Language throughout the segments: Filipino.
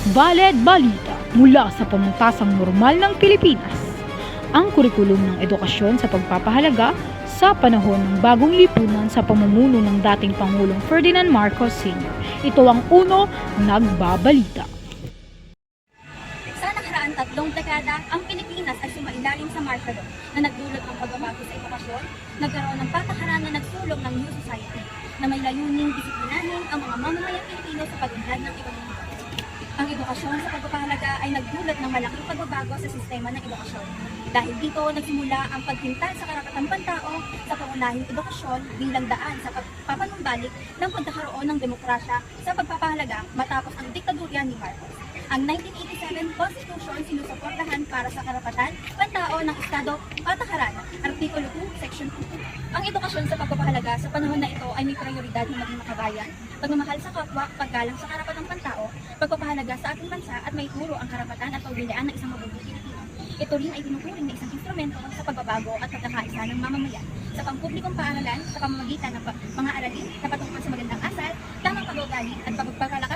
Valed Balita mula sa pamutasang normal ng Pilipinas. Ang kurikulum ng edukasyon sa pagpapahalaga sa panahon ng bagong lipunan sa pamumuno ng dating Pangulong Ferdinand Marcos Sr. Ito ang uno nagbabalita. Sa nakaraang tatlong dekada, ang Pilipinas ay sumailalim sa markado na nagdulot ng pagbabago sa edukasyon, nagkaroon ng patakaran na nagsulong ng new society na may layuning disiplinahin ang mga mamamayang Pilipino sa pag-unlad ng ekonomiya. Ang edukasyon sa pagpapahalaga ay nagdulot ng malaking pagbabago sa sistema ng edukasyon. Dahil dito, nagsimula ang pagpintal sa karapatang pantao sa pangunahing edukasyon bilang daan sa pagpapanumbalik ng pagkakaroon ng demokrasya sa pagpapahalaga matapos ang diktadurya ni Marcos. Ang 1987 Constitution sinusuportahan para sa karapatan, pantao ng Estado, patakaran, Artikulo 2, Section 2. Ang edukasyon sa pagpapahalaga sa panahon na ito ay may prioridad na maging makabayan, pagmamahal sa kapwa, paggalang sa karapatang pantao, pagpapahalaga sa ating bansa at may turo ang karapatan at kaugalian ng isang mabuting Pilipino. Ito rin ay tinuturing na isang instrumento sa pagbabago at pagkakaisa ng mamamayan sa pampublikong paaralan sa pamamagitan ng mga aralin na patungkol sa magandang asal, tamang pag-uugali at pagpapalakas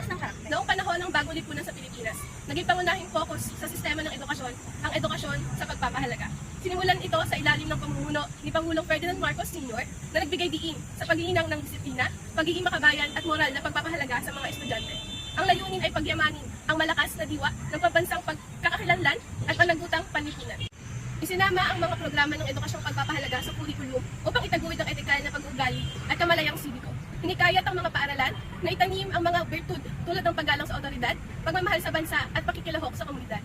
ng bagong lipunan sa Pilipinas, naging pangunahing focus sa sistema ng edukasyon ang edukasyon sa pagpapahalaga. Sinimulan ito sa ilalim ng pamumuno ni Pangulong Ferdinand Marcos Sr. na nagbigay diin sa paghihinang ng disiplina, pagiging makabayan at moral na pagpapahalaga sa mga estudyante. Ang layunin ay pagyamanin ang malakas na diwa ng pambansang pagkakakilanlan at panagutang panlipunan. Isinama ang mga programa ng edukasyong pagpapahalaga sa kurikulum upang itaguwid ang etikal na pag-uugali at kamalayang sibiko. Hinikayat ang mga paaralan na itanim ang mga virtud tulad ng paggalang sa otoridad, pagmamahal sa bansa at pakikilahok sa komunidad.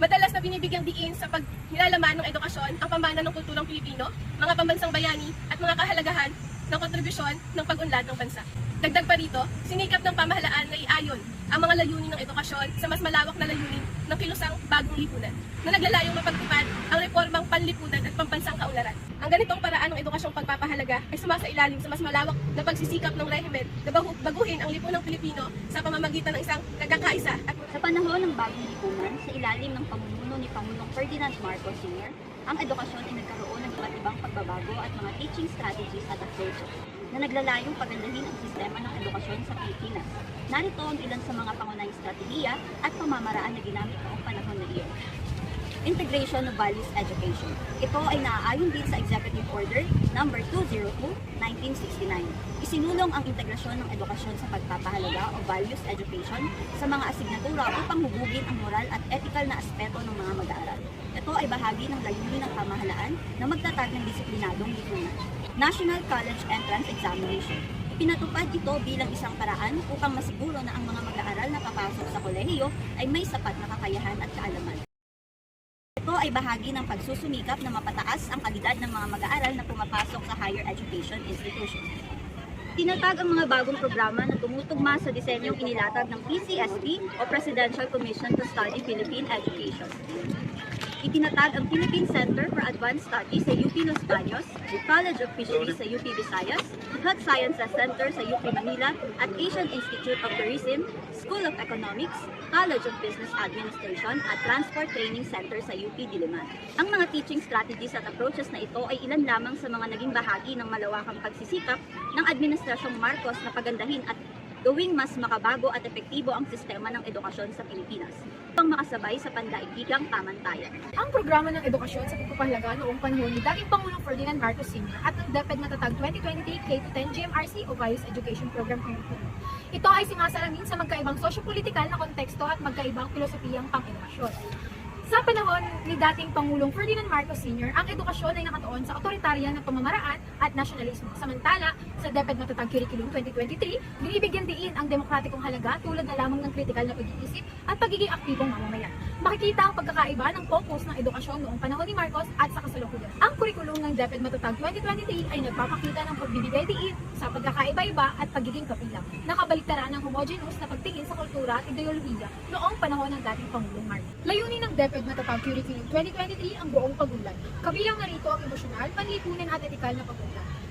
Madalas na binibigyang diin sa pagnilalaman ng edukasyon ang pamana ng kulturang Pilipino, mga pambansang bayani at mga kahalagahan ng kontribusyon ng pag-unlad ng bansa. Dagdag pa rito, sinikap ng pamahalaan na iayon ang mga layunin ng edukasyon sa mas malawak na layunin ng kilusang bagong lipunan na naglalayong mapagtupad ang reformang panlipunan at pambansang kaunlaran. Ang ganitong paraan ng edukasyong pagpapahalaga ay sumasailalim sa mas malawak na pagsisikap ng rehimen na bagu- baguhin ang lipunang Pilipino sa pamamagitan ng isang kagkakaisa at Sa panahon ng bagong lipunan, sa ilalim ng pamumuno ni Pangulong Ferdinand Marcos Sr., ang edukasyon ay nagkaroon ng iba't ibang pagbabago at mga teaching strategies at approaches na naglalayong pagandahin ang sistema ng edukasyon sa Pilipinas. Narito ang ilan sa mga pangunahing strategiya at pamamaraan na ginamit noong panahon na iyon. Integration of Values Education. Ito ay naaayon din sa Executive Order number 202, 1969. Isinulong ang integrasyon ng edukasyon sa pagpapahalaga o values education sa mga asignatura upang hubugin ang moral at ethical na aspeto ng mga mag-aaral. Ito ay bahagi ng layunin ng pamahalaan na magtatag ng disiplinadong lipunan. National College Entrance Examination. Pinatupad ito bilang isang paraan upang masiguro na ang mga mag-aaral na papasok sa kolehiyo ay may sapat na kakayahan at kaalaman. Ito ay bahagi ng pagsusumikap na mapataas ang kalidad ng mga mag-aaral na pumapasok sa higher education institution. Tinatag ang mga bagong programa na tumutugma sa disenyong inilatag ng PCSP o Presidential Commission to Study Philippine Education. Itinatag ang Philippine Center for Advanced Studies sa UP Los Baños, College of Fisheries sa UP Visayas, Health Sciences Center sa UP Manila at Asian Institute of Tourism, School of Economics, College of Business Administration at Transport Training Center sa UP Diliman. Ang mga teaching strategies at approaches na ito ay ilan lamang sa mga naging bahagi ng malawakang pagsisikap ng Administrasyong Marcos na pagandahin at gawing mas makabago at epektibo ang sistema ng edukasyon sa Pilipinas upang makasabay sa pandaigdigang pamantayan. ang programa ng edukasyon sa pagpapahalaga noong panahon ni dating Pangulong Ferdinand Marcos Sr. at ng DepEd matatag 2023 K-10 GMRC o Values Education Program Curriculum. Ito ay sinasalamin sa magkaibang sosyo-politikal na konteksto at magkaibang filosofiyang pang-edukasyon. Sa panahon ni dating Pangulong Ferdinand Marcos Sr., ang edukasyon ay nakatuon sa otoritarya ng pamamaraan at nasyonalismo. Samantala, sa DepEd Matatag Curriculum 2023, binibigyan diin ang demokratikong halaga tulad na lamang ng kritikal na pag-iisip at pagiging aktibong mamamayan. Makikita ang pagkakaiba ng focus ng edukasyon noong panahon ni Marcos at sa kasalukuyan. Ang kurikulum ng DepEd Matatag 2023 ay nagpapakita ng pagbibigay diin sa pagkakaiba-iba at pagiging kapilang. Nakabaliktaran ng homogeneous na pagtingin sa kultura at ideolohiya noong panahon ng dating Pangulong Marcos. Layunin ng DepEd Matatag Curriculum 2023 ang buong pagulan. Kabilang narito ang emosyonal, panlipunan at etikal na pagulan.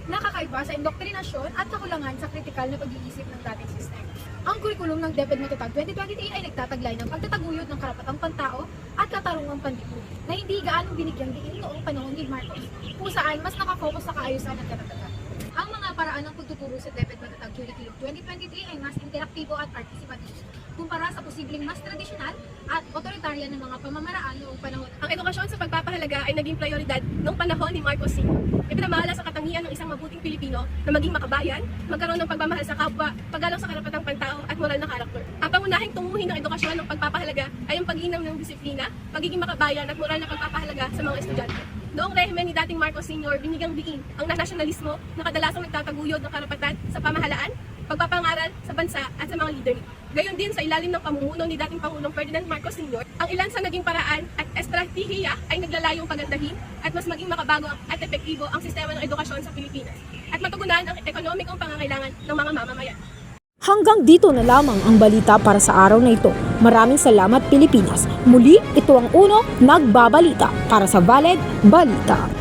Nakakaiba sa indoktrinasyon at kakulangan sa kritikal na pag-iisip ng dating sistema. Ang kurikulum ng DepEd Matatag 2023 ay nagtataglay ng pagtataguyod ng karapatang pantao at katarungang panlipunan na hindi gaano binigyang diin noong panahon ni Marcos, kung saan mas nakafocus sa kaayusan at katatagan. Ang mga paraan ng pagtuturo sa DepEd Matatag Curriculum 2023 ay mas interaktibo at participatory. Posibleng mas tradisyonal at otoritarya ng mga pamamaraan noong panahon. Ang edukasyon sa pagpapahalaga ay naging prioridad noong panahon ni Marcos Sr. Ipinamahala sa katangian ng isang mabuting Pilipino na maging makabayan, magkaroon ng pagmamahal sa kapwa, paggalang sa karapatang pantao at moral na karakter. Ang pangunahing tunguhin ng edukasyon ng pagpapahalaga ay ang pag-iinam ng disiplina, pagiging makabayan at moral na pagpapahalaga sa mga estudyante. Noong rehimen ni dating Marcos Sr., binigang diin ang nasyonalismo na kadalasang nagtataguyod ng karapatan sa pamahalaan, pagpapangaral sa bansa at sa mga leader nito. Gayon din sa ilalim ng pamumuno ni dating Pangulong Ferdinand Marcos Sr., ang ilan sa naging paraan at estratehiya ay naglalayong pagandahin at mas maging makabago at epektibo ang sistema ng edukasyon sa Pilipinas at matugunan ang ekonomikong pangangailangan ng mga mamamayan. Hanggang dito na lamang ang balita para sa araw na ito. Maraming salamat Pilipinas. Muli, ito ang uno, nagbabalita para sa Valid Balita.